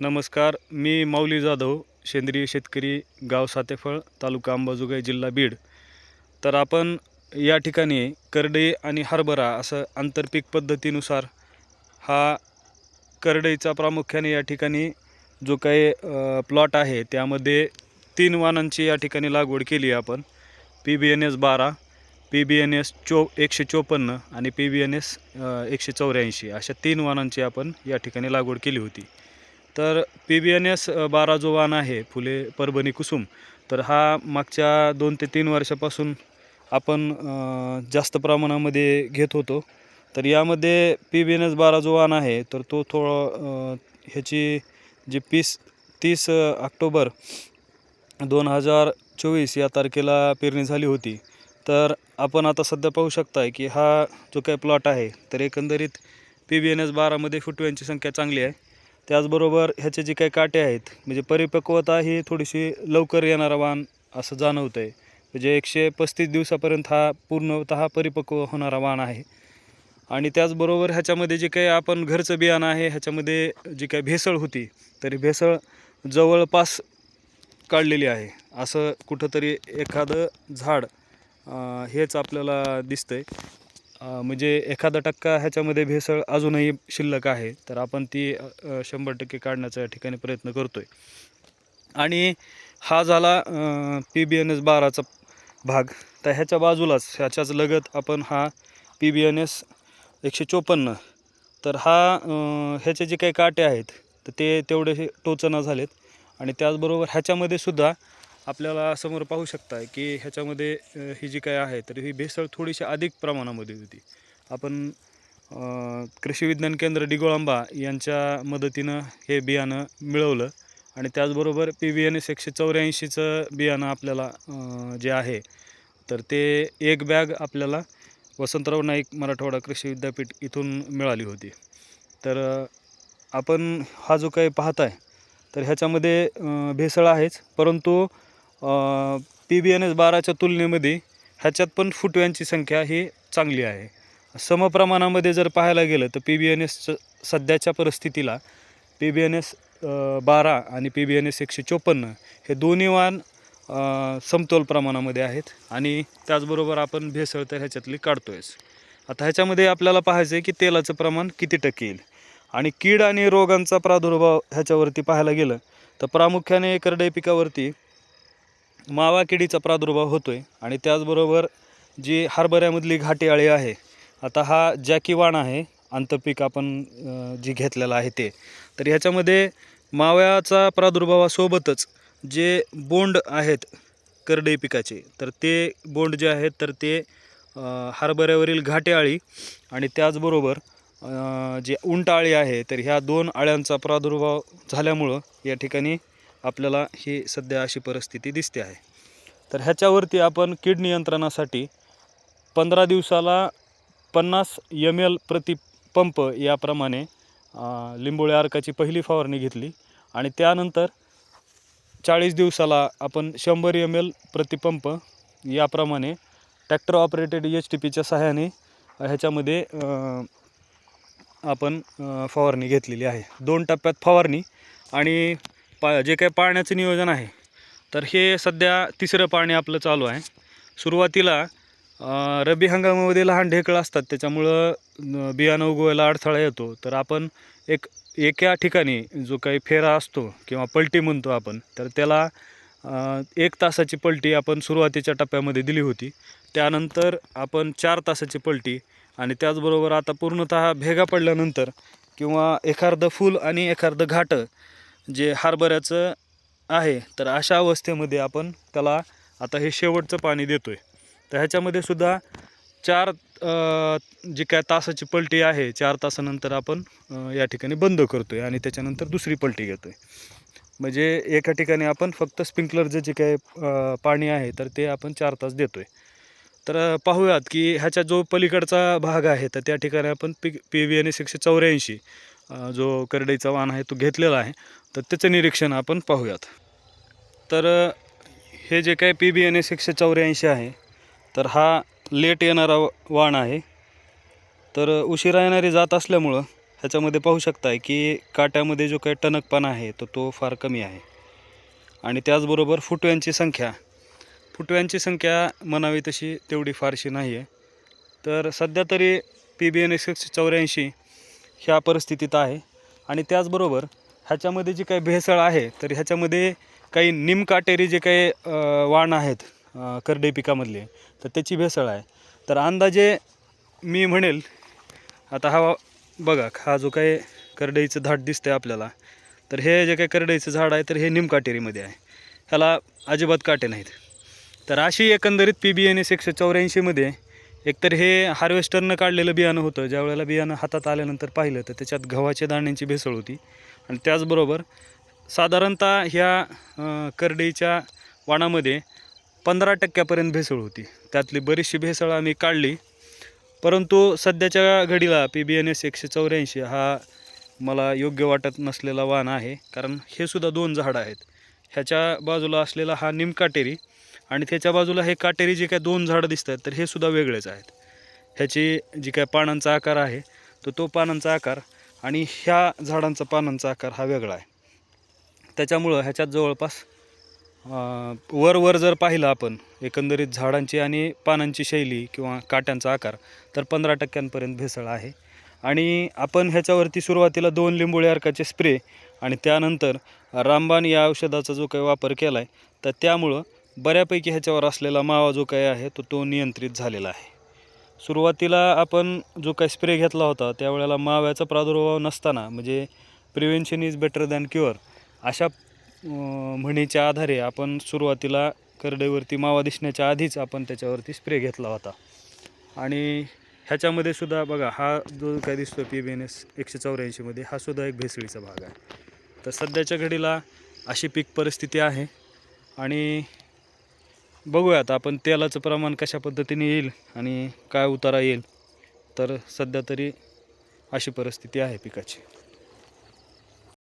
नमस्कार मी माऊली जाधव सेंद्रिय शेतकरी गाव सातेफळ तालुका अंबाजोगाई जिल्हा बीड. तर आपण या ठिकाणी करडई आणि हरभरा असं आंतरपीक पद्धतीनुसार हा करडईचा प्रामुख्याने या ठिकाणी जो काही प्लॉट आहे त्यामध्ये तीन वाणांची या ठिकाणी लागवड केली आहे आपण. पी बी एन एस बारा पी बी एन एस चो एकशे चोपन्न आणि पी बी एन एस एकशे चौऱ्याऐंशी अशा तीन वाणांची आपण या ठिकाणी लागवड केली होती. तर पी बी एन एस बारा जो वाण आहे फुले परभणी कुसुम तर हा मागच्या दोन ते तीन वर्षापासून आपण जास्त प्रमाणामध्ये घेत होतो. तर यामध्ये पी बी एन एस बारा जो वाण आहे तर तो थोडं ह्याची जी पीस तीस ऑक्टोबर दोन हजार चोवीस या तारखेला पेरणी झाली होती. तर आपण आता सध्या पाहू शकताय की हा जो काही प्लॉट आहे तर एकंदरीत पी बी एन एस बारामध्ये फुटव्यांची संख्या चांगली आहे. त्याचबरोबर ह्याचे जे काही काटे आहेत म्हणजे परिपक्वता ही थोडीशी लवकर येणारा वाण असं जाणवतं आहे म्हणजे एकशे पस्तीस दिवसापर्यंत हा पूर्णतः परिपक्व होणारा वाण आहे. आणि त्याचबरोबर ह्याच्यामध्ये जे काही आपण घरचं बियाणं आहे ह्याच्यामध्ये जी काही भेसळ होती तरी भेसळ जवळपास काढलेली आहे. असं कुठंतरी एखादं झाड हेच आपल्याला दिसतंय. आहे म्हणजे एखादा टक्का ह्याच्यामध्ये भेसळ अजूनही शिल्लक आहे तर आपण ती शंभर टक्के काढण्याचा या ठिकाणी प्रयत्न करतो आहे आणि हा झाला पी बी एन एस बाराचा भाग. तर ह्याच्या बाजूलाच ह्याच्याच लगत आपण हा पी बी एन एस एकशे चोपन्न. तर हा ह्याचे जे काही काटे आहेत तर ते तेवढे टोचना झालेत. आणि त्याचबरोबर ह्याच्यामध्ये सुद्धा आपल्याला समोर पाहू शकता की ह्याच्यामध्ये ही जी काय आहे तर ही भेसळ थोडीशी अधिक प्रमाणामध्ये होती. आपण कृषी विज्ञान केंद्र डिगोळांबा यांच्या मदतीनं हे बियाणं मिळवलं आणि त्याचबरोबर पी व्ही एन एस एकशे चौऱ्याऐंशीचं बियाणं आपल्याला जे आहे तर ते एक बॅग आपल्याला वसंतराव नाईक मराठवाडा कृषी विद्यापीठ इथून मिळाली होती. तर आपण हा जो काही पाहताय तर ह्याच्यामध्ये भेसळ आहेच परंतु पी बी एन एस बाराच्या तुलनेमध्ये ह्याच्यात पण फुटव्यांची संख्या ही चांगली आहे. समप्रमाणामध्ये जर पाहायला गेलं तर पी बी एन एसचं सध्याच्या परिस्थितीला पी बी एन एस बारा आणि पी बी एन एस एकशे चोपन्न हे दोन्ही वाण समतोल प्रमाणामध्ये आहेत आणि त्याचबरोबर आपण भेसळ तर ह्याच्यातली काढतो आहेच आता ह्याच्यामध्ये आपल्याला पाहायचं आहे की तेलाचं प्रमाण किती टक्के येईल आणि कीड आणि रोगांचा प्रादुर्भाव ह्याच्यावरती पाहायला गेलं तर प्रामुख्याने करडई पिकावरती मावा किडीचा प्रादुर्भाव होतो आहे आणि त्याचबरोबर जी हरभऱ्यामधली घाटी आळी आहे आता हा जॅकीवाण आहे आंतरपीक आपण जी घेतलेलं आहे ते. तर ह्याच्यामध्ये माव्याचा प्रादुर्भावासोबतच जे बोंड आहेत करडई पिकाचे तर ते बोंड जे आहेत तर ते हरभऱ्यावरील घाटे आळी आणि त्याचबरोबर जे उंट आळी आहे तर ह्या दोन आळ्यांचा प्रादुर्भाव झाल्यामुळं या ठिकाणी आपल्याला ही सध्या अशी परिस्थिती दिसते आहे. तर ह्याच्यावरती आपण कीड नियंत्रणासाठी पंधरा दिवसाला पन्नास एम एल प्रति पंप याप्रमाणे लिंबोळ्या अर्काची पहिली फवारणी घेतली आणि त्यानंतर चाळीस दिवसाला आपण शंभर एम एल प्रतिपंप याप्रमाणे ट्रॅक्टर ऑपरेटेड एच टी पीच्या सहाय्याने ह्याच्यामध्ये आपण फवारणी घेतलेली आहे. दोन टप्प्यात फवारणी आणि पा जे काही पाण्याचं नियोजन आहे तर हे सध्या तिसरं पाणी आपलं चालू आहे. सुरुवातीला रब्बी हंगामामध्ये लहान ढेकळं असतात त्याच्यामुळं बियाणं उगवायला अडथळा येतो. तर आपण एक एका ठिकाणी जो काही फेरा असतो किंवा पलटी म्हणतो आपण तर त्याला एक तासाची पलटी आपण सुरुवातीच्या टप्प्यामध्ये दिली होती. त्यानंतर आपण चार तासाची पलटी आणि त्याचबरोबर आता पूर्णतः भेगा पडल्यानंतर किंवा एखादं फूल आणि एखादं घाटं जे हरभऱ्याचं आहे तर अशा अवस्थेमध्ये आपण त्याला आता हे शेवटचं पाणी देतो आहे तर ह्याच्यामध्ये सुद्धा चार जी काय तासाची पलटी आहे चार तासानंतर आपण या ठिकाणी बंद करतो आहे आणि त्याच्यानंतर दुसरी पलटी घेतो आहे म्हणजे एका ठिकाणी आपण फक्त स्प्रिंकलरचं जे काही पाणी आहे तर ते आपण चार तास देतो आहे तर पाहूयात की ह्याच्या जो पलीकडचा भाग आहे तर त्या ठिकाणी आपण P P V N S एकशे चौऱ्याऐंशी जो करडईचा वाण आहे तो घेतलेला आहे. तर त्याचं निरीक्षण आपण पाहूयात. तर हे जे काही पी बी एन एस एकशे चौऱ्याऐंशी आहे तर हा लेट येणारा वाण आहे. तर उशिरा येणारी जात असल्यामुळं ह्याच्यामध्ये पाहू शकताय की काट्यामध्ये जो काही टणकपणा आहे तो तो फार कमी आहे. आणि त्याचबरोबर फुटव्यांची संख्या. फुटव्यांची संख्या म्हणावी तशी तेवढी फारशी नाही आहे तर सध्या तरी पी बी एन एस एकशे चौऱ्याऐंशी ह्या परिस्थितीत आहे. आणि त्याचबरोबर ह्याच्यामध्ये जी काही भेसळ आहे तर ह्याच्यामध्ये काही निमकाटेरी जे काही वाण आहेत करडे करडई पिकामधले तर त्याची भेसळ आहे. तर अंदाजे मी म्हणेल आता हा बघा हा जो काही करडईचं झाड दिसतं आहे आपल्याला तर हे जे काही करडईचं झाड आहे तर हे निमकाटेरीमध्ये आहे. ह्याला अजिबात काटे नाहीत. तर अशी एकंदरीत पी बी एन एस एकशे चौऱ्याऐंशीमध्ये एकतर हे हार्वेस्टरनं काढलेलं बियाणं होतं ज्या वेळेला बियाणं हातात आल्यानंतर पाहिलं तर त्याच्यात गव्हाच्या दाण्यांची भेसळ होती. आणि त्याचबरोबर साधारणतः ह्या करडईच्या वाणामध्ये पंधरा टक्क्यापर्यंत भेसळ होती. त्यातली बरीचशी भेसळ आम्ही काढली. परंतु सध्याच्या घडीला पी बी एन एस एकशे चौऱ्याऐंशी हा मला योग्य वाटत नसलेला वाण आहे. कारण हे सुद्धा दोन झाडं आहेत. ह्याच्या बाजूला असलेला हा निमकाटेरी आणि त्याच्या बाजूला हे काटेरी जे काय दोन झाडं दिसत आहेत तर हे सुद्धा वेगळेच आहेत. ह्याची जी काय पानांचा आकार आहे तो तो पानांचा आकार आणि ह्या झाडांचा पानांचा आकार हा वेगळा आहे. त्याच्यामुळं ह्याच्यात जवळपास वर वर जर पाहिलं आपण एकंदरीत झाडांची आणि पानांची शैली किंवा काट्यांचा आकार तर पंधरा टक्क्यांपर्यंत भेसळ आहे. आणि आपण ह्याच्यावरती सुरुवातीला दोन लिंबोळी अर्काचे स्प्रे आणि त्यानंतर रामबाण या औषधाचा जो काही वापर केला आहे तर त्यामुळं बऱ्यापैकी ह्याच्यावर असलेला मावा जो काही आहे तो तो नियंत्रित झालेला आहे. सुरुवातीला आपण जो काही स्प्रे घेतला होता त्यावेळेला माव्याचा प्रादुर्भाव नसताना म्हणजे prevention is better than cure अशा म्हणीच्या आधारे आपण सुरुवातीला करडेवरती मावा दिसण्याच्या आधीच आपण त्याच्यावरती स्प्रे घेतला होता. आणि ह्याच्यामध्ये सुद्धा बघा हा जो काय दिसतो पी बी एन एस एकशे चौऱ्याऐंशीमध्ये हा सुद्धा एक भेसळीचा भाग आहे. तर सध्याच्या घडीला अशी पीक परिस्थिती आहे आणि बघूयात आपण तेलाचं प्रमाण कशा पद्धतीने येईल आणि काय उतारा येईल. तर सध्या तरी अशी परिस्थिती आहे पिकाची.